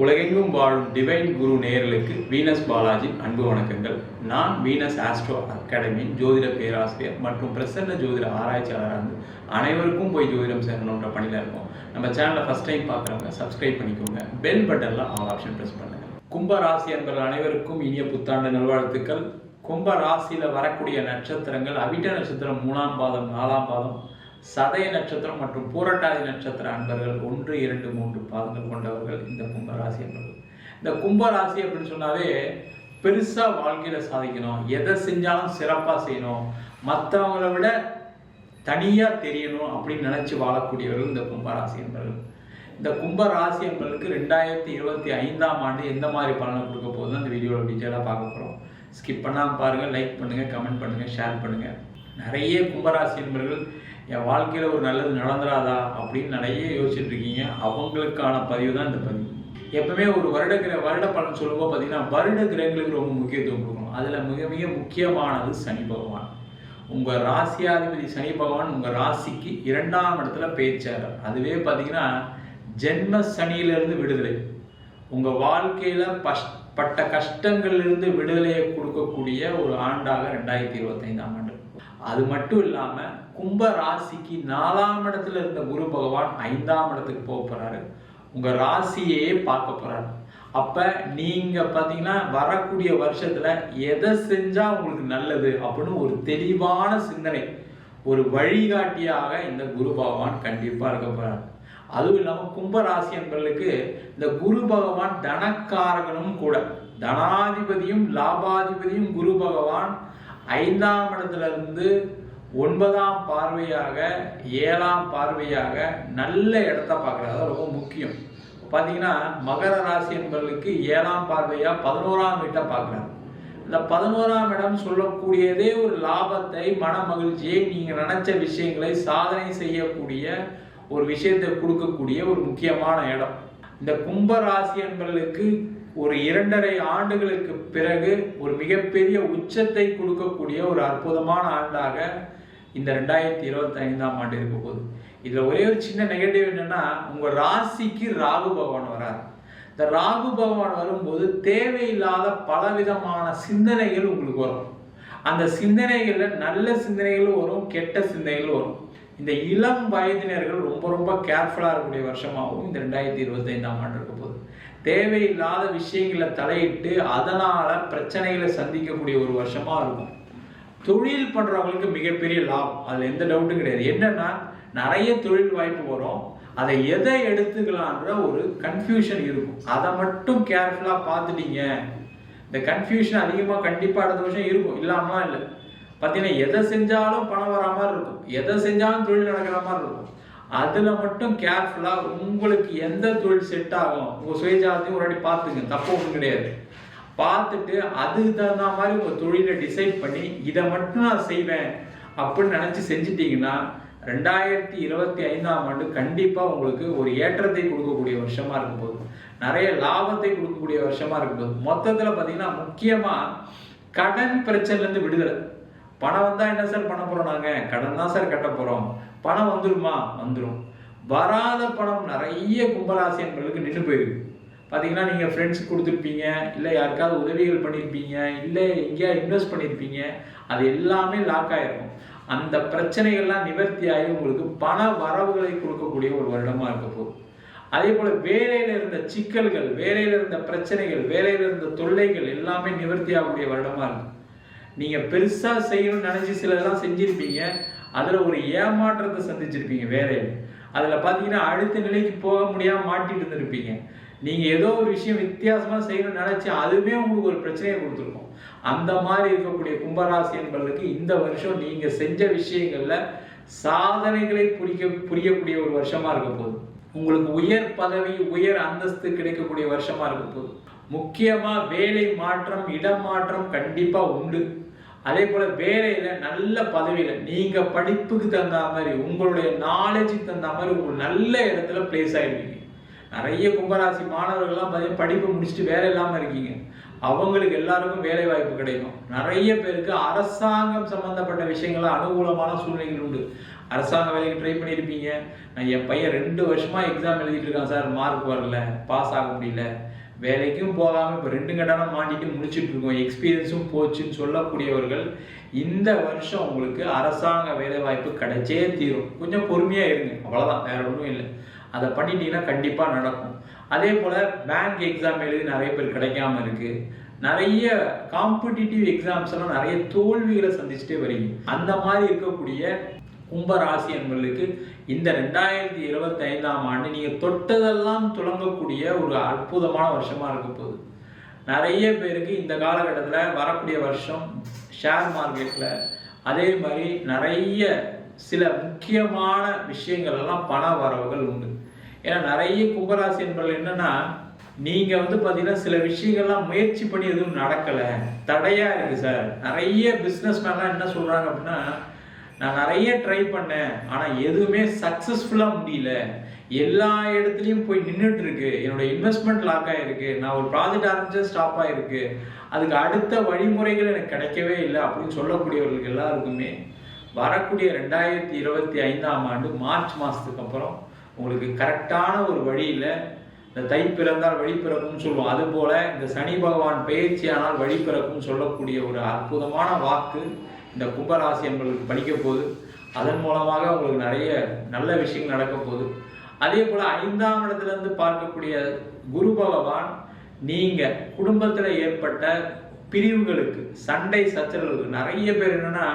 உலகெங்கும் வாழும் டிவைன் குரு நேர்களுக்கு வீனஸ் பாலாஜி அன்பு வணக்கங்கள். நான் வீனஸ் ஆஸ்ட்ரோ அகாடமியின் ஜோதிட பேராசிரியர் மற்றும் பிரசன்ன ஜோதிட ஆராய்ச்சியாளராக இருந்து அனைவருக்கும் போய் ஜோதிடம் சேரணுன்ற பணியில் இருக்கோம். நம்ம சேனலை ஃபஸ்ட் டைம் பார்க்குறவங்க சப்ஸ்கிரைப் பண்ணிக்கோங்க. பெல் பட்டனில் ஆல் ஆப்ஷன் ப்ரெஸ் பண்ணுங்கள் கும்ப ராசி என்பர்கள் அனைவருக்கும் இனிய புத்தாண்டு நல்வாழ்த்துக்கள். கும்ப ராசியில் வரக்கூடிய நட்சத்திரங்கள் அவிட்ட நட்சத்திரம் மூணாம் பாதம் நாலாம் பாதம் சதய நட்சத்திரம் மற்றும் பூரட்டாதி நட்சத்திர அன்பர்கள் ஒன்று இரண்டு மூன்று பாதங்கள் கொண்டவர்கள் இந்த கும்பராசி அன்பர்கள். இந்த கும்பராசி அப்படின்னு சொன்னாவே பெருசாக வாழ்க்கையில் சாதிக்கணும். எதை செஞ்சாலும் சிறப்பாக செய்யணும். மற்றவங்கள விட தனியாக தெரியணும் அப்படின்னு நினச்சி வாழக்கூடியவர்கள் இந்த கும்பராசி அன்பர்கள். இந்த கும்பராசி அன்பர்களுக்கு ரெண்டாயிரத்தி இருபத்தி ஐந்தாம் ஆண்டு எந்த மாதிரி பலனை கொடுக்க போதும் அந்த வீடியோவில் டீட்டெயிலாக பார்க்க போகிறோம் ஸ்கிப் பண்ணாமல் பாருங்கள் லைக் பண்ணுங்கள் கமெண்ட் பண்ணுங்கள் ஷேர் பண்ணுங்கள் நிறைய கும்பராசி அன்பர்கள் என் வாழ்க்கையில் ஒரு நல்லது நடந்துடாதா அப்படின்னு நிறைய யோசிச்சுட்டு இருக்கீங்க. அவங்களுக்கான பதிவு தான் இந்த பதிவு. எப்பவுமே ஒரு வருட கிர வருட பலன் சொல்லும்போது பார்த்தீங்கன்னா வருட கிரகங்களுக்கு ரொம்ப முக்கியத்துவம் கொடுக்கணும். அதில் மிக மிக முக்கியமானது சனி பகவான். உங்கள் ராசியாதிபதி சனி பகவான் உங்கள் ராசிக்கு இரண்டாம் இடத்துல பேச்சார். அதுவே பார்த்தீங்கன்னா ஜென்ம சனியிலிருந்து விடுதலை. உங்கள் வாழ்க்கையில் பஷ் பட்ட கஷ்டங்களிலிருந்து விடுதலையை கொடுக்கக்கூடிய ஒரு ஆண்டாக ரெண்டாயிரத்தி இருபத்தைந்தாம் ஆண்டு. அது மட்டும் இல்லாமல் கும்ப ராசிக்கு நாலாம் இடத்துல இருந்த குரு பகவான் ஐந்தாம் இடத்துக்கு போக போகிறாரு உங்கள் ராசியையே பார்க்க போகிறாரு அப்போ நீங்கள் பார்த்தீங்கன்னா வரக்கூடிய வருஷத்தில் எதை செஞ்சால் உங்களுக்கு நல்லது அப்படின்னு ஒரு தெளிவான சிந்தனை ஒரு வழிகாட்டியாக இந்த குரு பகவான் கண்டிப்பாக இருக்க போகிறார் அதுவும் இல்லாமல் கும்ப ராசி இந்த குரு பகவான் தனக்காரகனும் கூட தனாதிபதியும் லாபாதிபதியும் குரு பகவான் ஐந்தாம் இடத்துலருந்து ஒன்பதாம் பார்வையாக ஏழாம் பார்வையாக நல்ல இடத்த பார்க்குறது ரொம்ப முக்கியம். பார்த்தீங்கன்னா மகர ராசி என்பவர்களுக்கு ஏழாம் பார்வையாக பதினோராம் வீட்டை பார்க்குறாங்க இந்த பதினோராம் இடம் சொல்லக்கூடியதே ஒரு லாபத்தை மன மகிழ்ச்சியை நீங்கள் நினச்ச விஷயங்களை சாதனை செய்யக்கூடிய ஒரு விஷயத்தை கொடுக்கக்கூடிய ஒரு முக்கியமான இடம். இந்த கும்ப ராசி என்பவர்களுக்கு ஒரு இரண்டரை ஆண்டுகளுக்கு பிறகு ஒரு மிகப்பெரிய உச்சத்தை கொடுக்கக்கூடிய ஒரு அற்புதமான ஆண்டாக இந்த ரெண்டாயிரத்தி இருபத்தி ஐந்தாம் ஆண்டு இருக்க போகுது. இதுல ஒரே ஒரு சின்ன நெகட்டிவ் என்னன்னா உங்க ராசிக்கு ராகு பகவான் வரார். இந்த ராகு பகவான் வரும்போது தேவையில்லாத பலவிதமான சிந்தனைகள் உங்களுக்கு வரும். அந்த சிந்தனைகளில் நல்ல சிந்தனைகளும் வரும் கெட்ட சிந்தனைகளும் வரும். இந்த இளம் வயதினர்கள் ரொம்ப ரொம்ப கேர்ஃபுல்லாக இருக்கக்கூடிய வருஷமாகவும் இந்த ரெண்டாயிரத்தி இருபத்தைந்தாம் ஆண்டு தேவையில்லாத விஷயங்களை தலையிட்டு அதனால் பிரச்சனைகளை சந்திக்கக்கூடிய ஒரு வருஷமாக இருக்கும். தொழில் பண்ணுறவங்களுக்கு மிகப்பெரிய லாபம். அதில் எந்த டவுட்டும் கிடையாது. என்னென்னா நிறைய தொழில் வாய்ப்பு வரும். அதை எதை எடுத்துக்கலான்ற ஒரு கன்ஃபியூஷன் இருக்கும். அதை மட்டும் கேர்ஃபுல்லாக பார்த்துட்டீங்க. இந்த கன்ஃபியூஷன் அதிகமாக கண்டிப்பாக அடுத்த வருஷம் இருக்கும். இல்லாமல் இல்லை. பார்த்தீங்கன்னா எதை செஞ்சாலும் பணம் வர மாதிரி இருக்கும். எதை செஞ்சாலும் தொழில் நடக்கிற மாதிரி இருக்கும். அதில் மட்டும் கேர்ஃபுல்லாக உங்களுக்கு எந்த தொழில் செட் ஆகும் உங்கள் சுயஜாதத்தையும் ஒரு வாட்டி பார்த்துங்க தப்பு ஒன்றும் கிடையாது. பார்த்துட்டு அதுக்கு தகுந்த மாதிரி உங்கள் தொழிலை டிசைட் பண்ணி இதை மட்டும் நான் செய்வேன் அப்படின்னு நினச்சி செஞ்சிட்டிங்கன்னா ரெண்டாயிரத்தி இருபத்தி ஐந்தாம் ஆண்டு கண்டிப்பாக உங்களுக்கு ஒரு ஏற்றத்தை கொடுக்கக்கூடிய வருஷமாக இருக்கும் போது நிறைய லாபத்தை கொடுக்கக்கூடிய வருஷமாக இருக்கும் போது மொத்தத்தில் பார்த்தீங்கன்னா முக்கியமாக கடன் பிரச்சனைலேருந்து விடுதலை. பணம் வந்தால் என்ன சார் பண்ண போகிறோம் நாங்கள் கடன் தான் சார் கட்ட போகிறோம் பணம் வந்துருமா? வந்துடும் வராத பணம் நிறைய கும்பராசியன்களுக்கு நின்று போயிருக்கு. பார்த்தீங்கன்னா நீங்கள் ஃப்ரெண்ட்ஸ் கொடுத்துருப்பீங்க இல்லை யாருக்காவது உதவிகள் பண்ணியிருப்பீங்க இல்லை எங்கேயா இன்வெஸ்ட் பண்ணியிருப்பீங்க அது எல்லாமே லாக் ஆகிருக்கும் அந்த பிரச்சனைகள்லாம் நிவர்த்தி ஆகி உங்களுக்கு பண வரவுகளை கொடுக்கக்கூடிய ஒரு வருடமாக இருக்க போகுது. அதே போல் வேலையில் இருந்த சிக்கல்கள் வேலையில் இருந்த பிரச்சனைகள் வேலையில் இருந்த தொல்லைகள் எல்லாமே நிவர்த்தி ஆகக்கூடிய வருடமாக இருக்கும் நீங்கள் பெருசாக செய்யணும்னு நினச்சி சிலதெல்லாம் செஞ்சுருப்பீங்க. அதில் ஒரு ஏமாற்றத்தை சந்திச்சிருப்பீங்க வேலையில் அதில் பார்த்தீங்கன்னா அடுத்த நிலைக்கு போக முடியாமல் மாட்டிட்டு இருந்திருப்பீங்க. நீங்கள் ஏதோ ஒரு விஷயம் வித்தியாசமாக செய்யணும்னு நினச்சி அதுவே உங்களுக்கு ஒரு பிரச்சனையை கொடுத்துருக்கும். அந்த மாதிரி இருக்கக்கூடிய கும்பராசி என்பதற்கு இந்த வருஷம் நீங்கள் செஞ்ச விஷயங்களில் சாதனைகளை புரிய புரியக்கூடிய ஒரு வருஷமாக இருக்க போகுது. உங்களுக்கு உயர் பதவி உயர் அந்தஸ்து கிடைக்கக்கூடிய வருஷமாக இருக்க போகுது. முக்கியமாக வேலை மாற்றம் இடம் மாற்றம் கண்டிப்பாக உண்டு. அதே போல வேலையில நல்ல பதவியில நீங்க படிப்புக்கு தகுந்த மாதிரி உங்களுடைய நாலேஜுக்கு தகுந்த மாதிரி உங்களுக்கு நல்ல இடத்துல பிளேஸ் ஆகிருக்கீங்க நிறைய கும்பராசி மாணவர்கள்லாம் பார்த்தீங்கன்னா படிப்பு முடிச்சுட்டு வேலை இல்லாமல் இருக்கீங்க. அவங்களுக்கு எல்லாருக்கும் வேலை வாய்ப்பு கிடைக்கும். நிறைய பேருக்கு அரசாங்கம் சம்பந்தப்பட்ட விஷயங்கள அனுகூலமான சூழ்நிலைகள் உண்டு. அரசாங்க வேலைக்கு ட்ரை பண்ணியிருப்பீங்க. நான் என் பையன் ரெண்டு வருஷமா எக்ஸாம் எழுதிட்டு இருக்கான் சார். மார்க் வரல. பாஸ் ஆக முடியல. வேலைக்கும் போகாமல் இப்போ ரெண்டு கட்டணம் மாட்டிட்டு முடிச்சுட்டு இருக்கோம் எக்ஸ்பீரியன்ஸும் போச்சுன்னு சொல்லக்கூடியவர்கள் இந்த வருஷம் உங்களுக்கு அரசாங்க வேலைவாய்ப்பு கிடைச்சே தீரும். கொஞ்சம் பொறுமையாக இருங்க. அவ்வளோதான் வேற ஒன்றும் இல்லை. அதை பண்ணிட்டீங்கன்னா கண்டிப்பாக நடக்கும். அதே போல் பேங்க் எக்ஸாம் எழுதி நிறைய பேர் கிடைக்காம இருக்குது நிறைய காம்படிட்டிவ் எக்ஸாம்ஸ் எல்லாம் நிறைய தோல்விகளை சந்திச்சுட்டே வரீங்க அந்த மாதிரி இருக்கக்கூடிய கும்பராசி என்பர்களுக்கு இந்த ரெண்டாயிரத்தி இருபத்தி ஐந்தாம் ஆண்டு நீங்கள் தொட்டதெல்லாம் துளங்கக்கூடிய ஒரு அற்புதமான வருஷமாக இருக்க போகுது. நிறைய பேருக்கு இந்த காலகட்டத்தில் வரக்கூடிய வருஷம் ஷேர் மார்க்கெட்டில் அதே மாதிரி நிறைய சில முக்கியமான விஷயங்கள் எல்லாம் பண வரவுகள் உண்டு. ஏன்னா நிறைய கும்பராசி என்பது என்னன்னா நீங்கள் வந்து பார்த்தீங்கன்னா சில விஷயங்கள்லாம் முயற்சி பண்ணி எதுவும் நடக்கலை. தடையாக இருக்குது சார். நிறைய பிஸ்னஸ் மேன்லாம் என்ன சொல்கிறாங்க அப்படின்னா நான் நிறைய ட்ரை பண்ணேன். ஆனால் எதுவுமே சக்ஸஸ்ஃபுல்லாக முடியல. எல்லா இடத்துலையும் போய் நின்றுட்டு இருக்கு என்னோட இன்வெஸ்ட்மெண்ட் லாக் ஆகிருக்கு நான் ஒரு ப்ராஜெக்ட் ஆரம்பிச்சு ஸ்டாப் ஆகிருக்கு அதுக்கு அடுத்த வழிமுறைகள் எனக்கு கிடைக்கவே இல்லை அப்படின்னு சொல்லக்கூடியவர்களுக்கு எல்லாருக்குமே வரக்கூடிய ரெண்டாயிரத்தி இருபத்தி ஐந்தாம் ஆண்டு மார்ச் மாதத்துக்கு அப்புறம் உங்களுக்கு கரெக்டான ஒரு வழியில் இந்த தை பிறந்தால் வழி பிறக்கும்னு சொல்லுவோம். அதுபோல் இந்த சனி பகவான் பயிற்சியானால் வழி பிறக்கும்னு சொல்லக்கூடிய ஒரு அற்புதமான வாக்கு இந்த கும்பராசி என்பவர்களுக்கு படிக்க போகுது. அதன் மூலமாக உங்களுக்கு நிறைய நல்ல விஷயங்கள் நடக்க போகுது. அதே போல் ஐந்தாம் இடத்துலேருந்து பார்க்கக்கூடிய குரு பகவான் நீங்கள் குடும்பத்தில் ஏற்பட்ட பிரிவுகளுக்கு சண்டை சச்சரவுகளுக்கு நிறைய பேர் என்னென்னா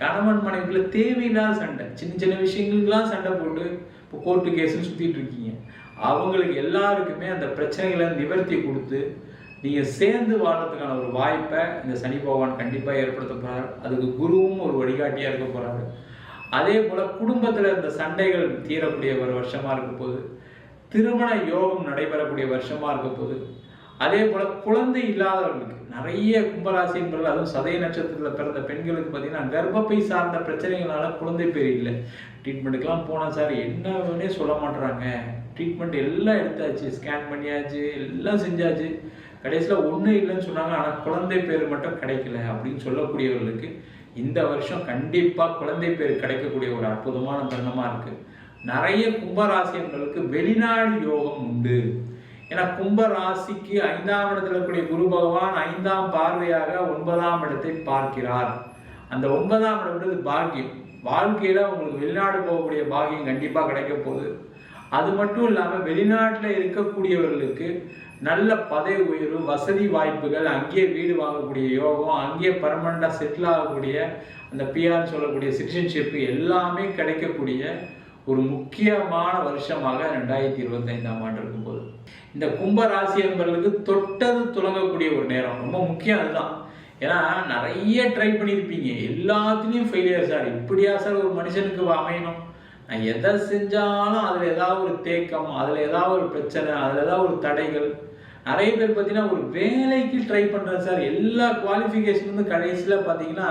கணவன் மனைவிக்குள்ள தேவையில்லாத சண்டை. சின்ன சின்ன விஷயங்களுக்கெல்லாம் சண்டை போட்டு இப்போ கோர்ட்டு கேஸுன்னு சுற்றிட்டு இருக்கீங்க. அவங்களுக்கு எல்லாருக்குமே அந்த பிரச்சனைகளை நிவர்த்தி கொடுத்து நீங்கள் சேர்ந்து வாழ்றதுக்கான ஒரு வாய்ப்பை இந்த சனி பகவான் கண்டிப்பாக ஏற்படுத்த போகிறார் அதுக்கு குருவும் ஒரு வழிகாட்டியாக இருக்க போகிறாரு அதே போல் குடும்பத்தில் இந்த சண்டைகள் தீரக்கூடிய ஒரு வருஷமாக இருக்க போகுது. திருமண யோகம் நடைபெறக்கூடிய வருஷமாக இருக்க போகுது. அதே போல் குழந்தை இல்லாதவர்களுக்கு நிறைய கும்பராசி என்பவர்கள் அதுவும் சதய நட்சத்திரத்தில் பிறந்த பெண்களுக்கு பார்த்தீங்கன்னா கர்ப்பப்பை சார்ந்த பிரச்சனைகளால குழந்தை பேர் இல்லை. ட்ரீட்மெண்ட்டுக்கெல்லாம் போனால் சார். என்னன்னே சொல்ல மாட்டுறாங்க ட்ரீட்மெண்ட் எல்லாம் எடுத்தாச்சு. ஸ்கேன் பண்ணியாச்சு. எல்லாம் செஞ்சாச்சு. கடைசியில் ஒன்றும் இல்லைன்னு சொன்னாங்க ஆனால் குழந்தை பேர் மட்டும் கிடைக்கல அப்படின்னு சொல்லக்கூடியவர்களுக்கு இந்த வருஷம் கண்டிப்பாக குழந்தை பேர் கிடைக்கக்கூடிய ஒரு அற்புதமான தருணமாக இருக்கு. நிறைய கும்பராசியர்களுக்கு வெளிநாடு யோகம் உண்டு. ஏன்னா கும்ப ராசிக்கு ஐந்தாம் இடத்துல இருக்கக்கூடிய குரு பகவான் ஐந்தாம் பார்வையாக ஒன்பதாம் இடத்தை பார்க்கிறார். அந்த ஒன்பதாம் இடம்ன்றது பாக்கியம். வாழ்க்கையில உங்களுக்கு வெளிநாடு போகக்கூடிய பாக்கியம் கண்டிப்பா கிடைக்க போகுது. அது மட்டும் இல்லாமல் வெளிநாட்டுல இருக்கக்கூடியவர்களுக்கு நல்ல பதவி உயர்வு வசதி வாய்ப்புகள் அங்கேயே வீடு வாங்கக்கூடிய யோகம் அங்கேயே பர்மனண்டாக செட்டில் ஆகக்கூடிய அந்த பிஆர் சொல்லக்கூடிய சிட்டிசன்ஷிப் எல்லாமே கிடைக்கக்கூடிய ஒரு முக்கியமான வருஷமாக ரெண்டாயிரத்தி இருபத்தைந்தாம் ஆண்டு இருக்கும் போது. இந்த கும்ப ராசி என்பவர்களுக்கு தொட்டது துலங்கக்கூடிய ஒரு நேரம். ரொம்ப முக்கியம் அதுதான். ஏன்னா நிறைய ட்ரை பண்ணியிருப்பீங்க. எல்லாத்துலேயும் ஃபெயிலியர் சார் இப்படியா சார் ஒரு மனுஷனுக்கு அமையணும்? நான் எதை செஞ்சாலும் அதில் ஏதாவது ஒரு தேக்கம் அதில் ஏதாவது ஒரு பிரச்சனை அதில் ஏதாவது ஒரு தடைகள் நிறைய பேர் பார்த்தீங்கன்னா ஒரு வேலைக்கு ட்ரை பண்ணுறாங்க சார். எல்லா குவாலிஃபிகேஷன் கடைசியில் பார்த்தீங்கன்னா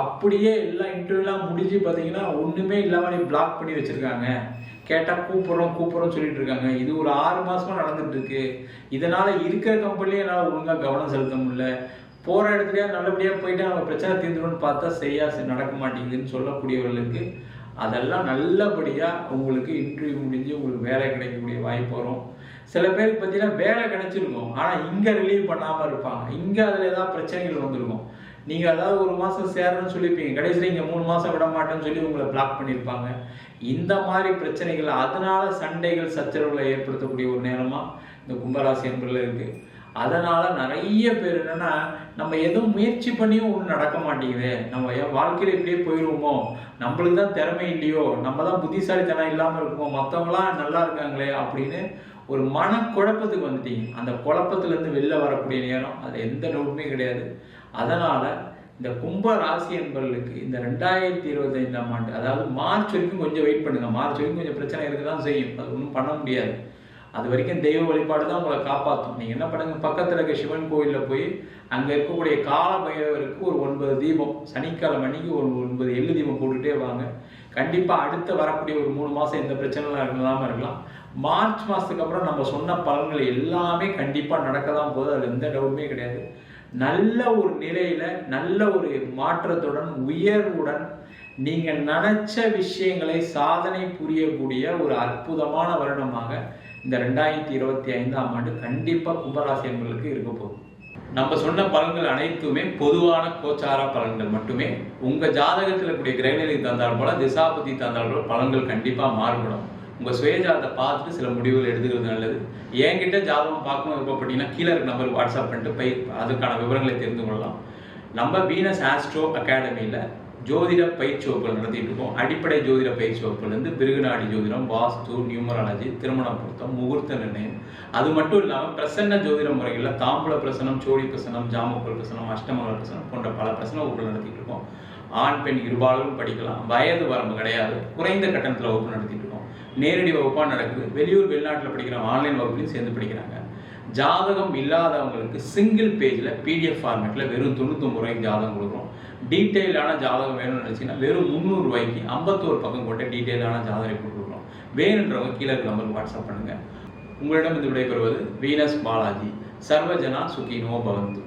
அப்படியே எல்லா இன்டர்வியூலாம் முடிஞ்சு பார்த்தீங்கன்னா ஒன்றுமே இல்லாமல் நீ பிளாக் பண்ணி வச்சுருக்காங்க. கேட்டால் கூப்பிட்றோம் கூப்பிட்றோம் சொல்லிட்டு இருக்காங்க. இது ஒரு ஆறு மாதமாக நடந்துட்டு இருக்கு. இதனால் இருக்கிற கம்பெனிலே என்னால் ஒழுங்காக கவனம் செலுத்த முடியல. போகிற இடத்துலயே நல்லபடியாக போயிட்டு அவங்க பிரச்சனை தீர்ந்துடும் பார்த்தா செய்யா நடக்க மாட்டேங்குதுன்னு சொல்லக்கூடியவர்களுக்கு அதெல்லாம் நல்லபடியாக உங்களுக்கு இன்டர்வியூ முடிஞ்சு உங்களுக்கு வேலை கிடைக்கக்கூடிய வாய்ப்பு வரும். சில பேருக்கு பார்த்தீங்கன்னா வேலை கிடைச்சிருக்கும். ஆனால் இங்கே ரிலீவ் பண்ணாமல் இருப்பாங்க. இங்கே அதில் ஏதாவது பிரச்சனைகள் வந்திருக்கும். நீங்கள் அதாவது ஒரு மாதம் சேரணும்னு சொல்லியிருப்பீங்க. கடைசியில் இங்கே மூணு மாதம் விட மாட்டேன்னு சொல்லி உங்களை பிளாக் பண்ணியிருப்பாங்க. இந்த மாதிரி பிரச்சனைகள் அதனால சண்டைகள் சச்சரவுகளை ஏற்படுத்தக்கூடிய ஒரு நேரமாக இந்த கும்பராசி என்பதில் இருக்குது அதனால் நிறைய பேர் என்னென்னா நம்ம எதுவும் முயற்சி பண்ணியும் ஒன்றும் நடக்க மாட்டேங்குது. நம்ம என் வாழ்க்கையில் இப்படியே போயிடுவோமோ நம்மளுக்கு தான் திறமை இல்லையோ? நம்ம தான் புத்திசாலித்தனம் இல்லாமல் இருக்குமோ? மற்றவங்களாம் நல்லா இருக்காங்களே அப்படின்னு ஒரு மன குழப்பத்துக்கு வந்துட்டீங்க. அந்த குழப்பத்திலேருந்து வெளில வரக்கூடிய நேரம் அதில் எந்த டவுட்டுமே கிடையாது. அதனால் இந்த கும்ப ராசி என்பவர்களுக்கு இந்த ரெண்டாயிரத்தி இருபத்தைந்தாம் ஆண்டு அதாவது மார்ச் வரைக்கும் கொஞ்சம் வெயிட் பண்ணுங்க. மார்ச் வரைக்கும் கொஞ்சம் பிரச்சனை இருக்க தான் செய்யும். அது ஒன்றும் பண்ண முடியாது. அது வரைக்கும் தெய்வ வழிபாடு தான் உங்களை காப்பாற்றும் நீங்கள் என்ன பண்ணுங்க? பக்கத்தில் இருக்க சிவன் கோயிலில் போய் அங்கே இருக்கக்கூடிய கால பைரவருக்கு ஒரு ஒன்பது தீபம். சனிக்கிழமை அன்னைக்கு ஒரு ஒன்பது எள்ளு தீபம் போட்டுகிட்டே வாங்க. கண்டிப்பாக அடுத்து வரக்கூடிய ஒரு மூணு மாதம் எந்த பிரச்சனைலாம் இல்லாமல் இருக்கலாம். மார்ச் மாதத்துக்கு அப்புறம் நம்ம சொன்ன பலன்கள் எல்லாமே கண்டிப்பாக நடக்க தான் போகுது. அதில் எந்த டவுட்டுமே கிடையாது. நல்ல ஒரு நிலையில் நல்ல ஒரு மாற்றத்துடன் உயர்வுடன் நீங்கள் நினச்ச விஷயங்களை சாதனை புரியக்கூடிய ஒரு அற்புதமான வருடமாக இந்த ரெண்டாயிரத்தி இருபத்தி ஐந்தாம் ஆண்டு கண்டிப்பாக கும்பராசி என்பர்களுக்கு இருக்க போகுது. நம்ம சொன்ன பலன்கள் அனைத்துமே பொதுவான கோச்சார பலன்கள் மட்டுமே. உங்க ஜாதகத்தில் இருக்கக்கூடிய கிரகநிலை தந்தால் போல திசாபதி தந்தால் போல பலன்கள் கண்டிப்பா மாறுபடும். உங்க சுயஜாதத்தை பார்த்துட்டு சில முடிவுகள் எடுத்துக்கிறது நல்லது. என்கிட்ட ஜாதகம் பார்க்கணும் விருப்பப்பட்டீங்கன்னா கீழே இருக்க நம்பருக்கு வாட்ஸ்அப் பண்ணிட்டு போய் அதுக்கான விவரங்களை தெரிந்து கொள்ளலாம். நம்ம வீனஸ் ஆஸ்ட்ரோ அகாடமியில் ஜோதிட பயிற்சி வகுப்புகள் நடத்திட்டு இருக்கோம் அடிப்படை ஜோதிட பயிற்சி வகுப்புலேருந்து பிருகுநாடி ஜோதிடம் வாஸ்து நியூமராலஜி திருமண பொருத்தம் முகூர்த்த நிர்ணயம். அது மட்டும் இல்லாமல் பிரசன்ன ஜோதிட முறைகளில் தாம்பூல பிரசனம் சோழி பிரசனம் ஜாமக்கோல் பிரசனம் அஷ்டமங்கல பிரசனம் போன்ற பல பிரசன வகுப்புகள் நடத்திட்டு இருக்கோம் ஆண் பெண் இருபாலரும் படிக்கலாம். வயது வரம்பு கிடையாது. குறைந்த கட்டணத்தில் வகுப்பு நடத்திட்டு இருக்கோம் நேரடி வகுப்பாக நடக்குது. வெளியூர் வெளிநாட்டில் படிக்கிற ஆன்லைன் வகுப்புலையும் சேர்ந்து படிக்கிறாங்க. ஜாதகம் இல்லாதவங்களுக்கு சிங்கிள் பேஜில் பிடிஎஃப் ஃபார்மேட்டில் வெறும் தொண்ணூத்தொம்பது ரூபாய்க்கு ஜாதகம் கொடுக்குறோம். டீட்டெயிலான ஜாதகம் வேணும்னு நினச்சிங்கன்னா வெறும் முந்நூறுரூவாய்க்கு ஐம்பத்தோரு பக்கம் கொண்ட டீட்டெயிலான ஜாதகம் கொடுக்குறோம். வேணுன்றவங்க கீழே நம்பர் நம்பருக்கு வாட்ஸ்அப் பண்ணுங்கள் உங்களிடம் இது விடைபெறுவது வீனஸ் பாலாஜி. சர்வஜனா சுகினோ பவந்து.